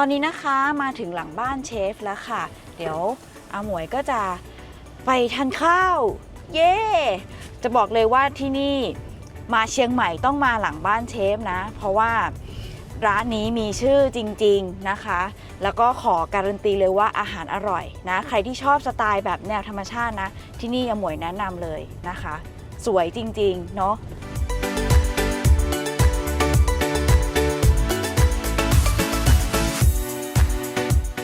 ตอนนี้นะคะมาถึงหลังบ้านเชฟแล้วค่ะ เดี๋ยวอาหมวยก็จะไปทานข้าว เย้จะบอกเลยว่าที่นี่มาเชียงใหม่ต้องมาหลังบ้านเชฟนะ เพราะว่าร้านนี้มีชื่อจริงๆนะคะ แล้วก็ขอการันตีเลยว่าอาหารอร่อยนะ ใครที่ชอบสไตล์แบบแนวธรรมชาตินะ ที่นี่อาหมวยแนะนำเลยนะคะ สวยจริงๆ เนาะ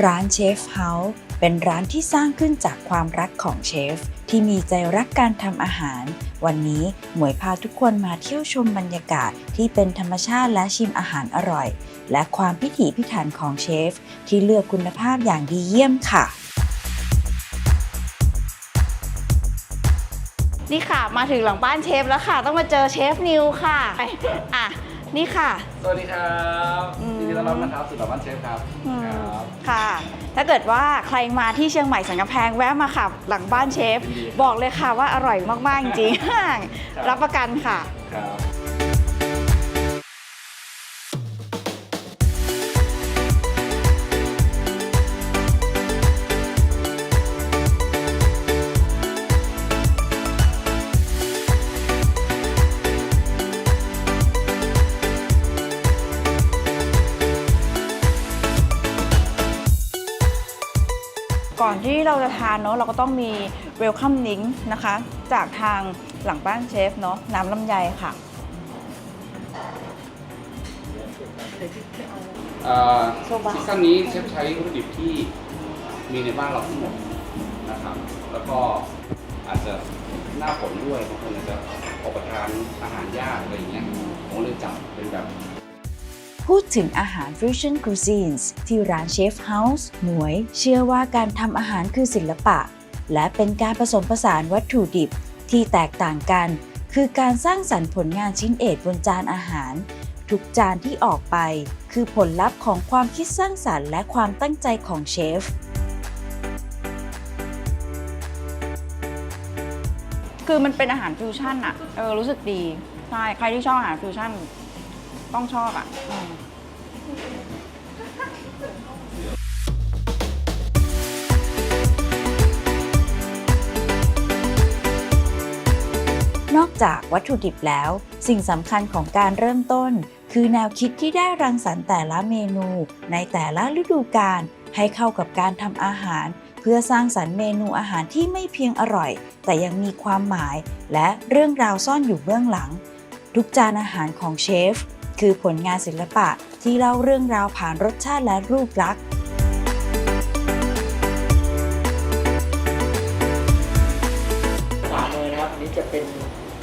ร้านเชฟเฮาส์เป็นร้านที่สร้างขึ้นจากความรักของเชฟ ที่มีใจรักการทำอาหาร วันนี้หมวยพาทุกคนมาเที่ยวชมบรรยากาศที่เป็นธรรมชาติและชิมอาหารอร่อย และความพิถีพิถันของเชฟ ที่เลือกคุณภาพอย่างดีเยี่ยมค่ะ นี่ค่ะ มาถึงหลังบ้านเชฟแล้วค่ะ ต้องมาเจอเชฟนิวค่ะไปอะ นี่ค่ะ สวัสดีครับอืม ยินดีต้อนรับนะครับสู่ต่อบ้านเชฟครับอืมครับ ค่ะ ถ้าเกิดว่าใครมาที่เชียงใหม่สันกำแพงแวะมาค่ะหลังบ้านเชฟ ยินดีบอกเลยค่ะว่าอร่อยมาก ๆ จริงๆ รับประกันค่ะ ครับ ก่อนที่เราจะทานเนาะเราก็ต้องมีเวลคัมนิงนะคะ จากทางหลังบ้านเชฟเนาะน้ำลำไยค่ะ เอ่อโซบะ ซีซั่นนี้เชฟใช้วัตถุดิบที่มีในบ้านเราทั้งหมดนะครับ แล้วก็อาจจะหน้าฝนด้วยบางคนอาจจะออกไปทานอาหารยากอะไรอย่างเงี้ยผมเลยจับเป็นแบบ พูดถึงอาหาร Fusion Cuisines ที่ร้านเชฟเฮาส์หมวย เชื่อว่าการทำอาหารคือศิลปะ และเป็นการผสมผสานวัตถุดิบที่แตกต่างกัน คือการสร้างสรรค์ผลงานชิ้นเอกบนจานอาหาร ทุกจานที่ออกไป คือผลลัพธ์ของความคิดสร้างสรรค์และความตั้งใจของเชฟคือมันเป็นอาหารฟิวชั่นอะเออรู้สึกดีใช่ใครที่ชอบอาหารฟิวชั่น ต้องชอบอะนอกจากวัตถุดิบแล้ว สิ่งสำคัญของการเริ่มต้น คือแนวคิดที่ได้รังสรรค์แต่ละเมนู ในแต่ละฤดูกาลให้เข้ากับการทำอาหาร เพื่อสร้างสรรค์เมนูอาหารที่ไม่เพียงอร่อย แต่ยังมีความหมาย และเรื่องราวซ่อนอยู่เบื้องหลัง ทุกจานอาหารของเชฟ คือผลงานศิลปะที่เล่าเรื่องราวผ่านรสชาติและรูปลักษณ์ขวามือนะครับอันนี้จะเป็น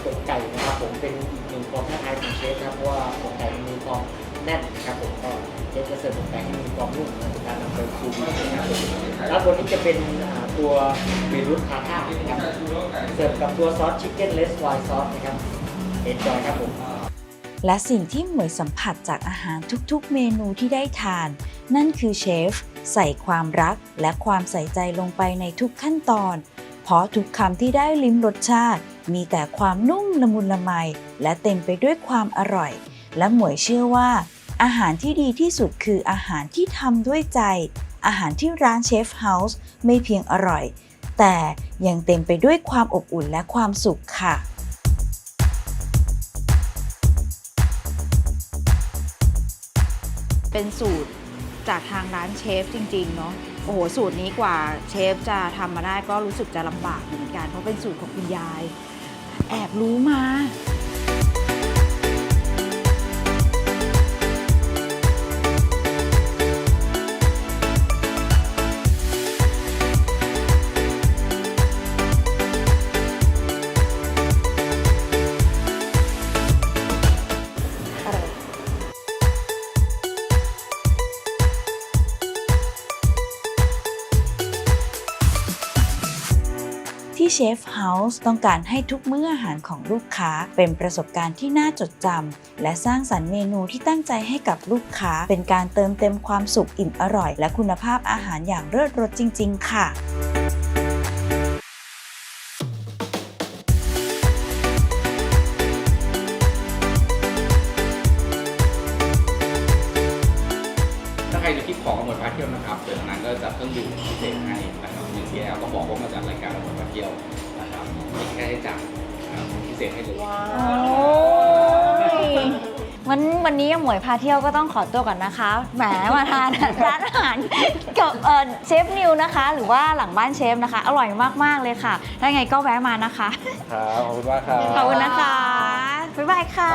อกไก่นะครับผมเป็นอีกหนึ่งความท้าทายของเชฟนะครับเพราะว่าอกไก่มันมีความแน่นนะครับผมก็เชฟจะเสิร์ฟอกไก่ให้มีความนุ่มในการนำไปซูวีนะครับผมแล้วตัวนี้จะเป็นตัวเบรุตทาท่านะครับเสิร์ฟกับตัวซอสชิคเก้นเลสไวน์ซอสนะครับเอ็นจอยครับผม และสิ่งที่หมวยสัมผัสจากอาหารทุกๆ เมนูที่ได้ทาน นั่นคือเชฟ ใส่ความรักและความใส่ใจลงไปในทุกขั้นตอน เพราะทุกคำที่ได้ลิ้มรสชาติ มีแต่ความนุ่มละมุนละไม และเต็มไปด้วยความอร่อย และหมวยเชื่อว่า อาหารที่ดีที่สุดคืออาหารที่ทำด้วยใจ อาหารที่ร้านเชฟเฮาส์ไม่เพียงอร่อย แต่ยังเต็มไปด้วยความอบอุ่นและความสุขค่ะ เป็นสูตรจากทางร้านเชฟจริงๆเนาะโอ้โหสูตรนี้กว่าเชฟจะทำมาได้ก็รู้สึกจะลำบากเหมือนกันเพราะเป็นสูตรของคุณยาย แอบรู้มา ที่เชฟเฮาส์ต้องการให้ทุกมื้ออาหารของลูกค้า เป็นประสบการณ์ที่น่าจดจำและสร้างสรรค์เมนูที่ตั้งใจให้กับลูกค้า เป็นการเติมเต็มความสุขอิ่มอร่อย และคุณภาพอาหารอย่างเลิศรสจริง ๆ ค่ะถ้าใครจะคิดของกับหมวดพาเที่ยวนะครับเดี๋ยวทางนั้นก็จะเครื่องดื่มพิเศษให้นะครับ หนึ่งแก้วต้องบอกว่ามาจากรายการหมวดพาเที่ยวนะครับมีค่าใช้จ่ายนะครับพิเศษให้เลยโอ้ยวันวันนี้หมวยพาเที่ยวก็ต้องขอตัวก่อนนะคะ แหมมาทาน ร้านอาหารกับเอ่อเชฟนิวนะคะ หรือว่าหลังบ้านเชฟนะคะ อร่อยมาก ๆ เลยค่ะ ถ้าไงก็แวะมานะคะ ครับ ขอบคุณมากครับ ขอบคุณนะคะ บ๊ายบายค่ะ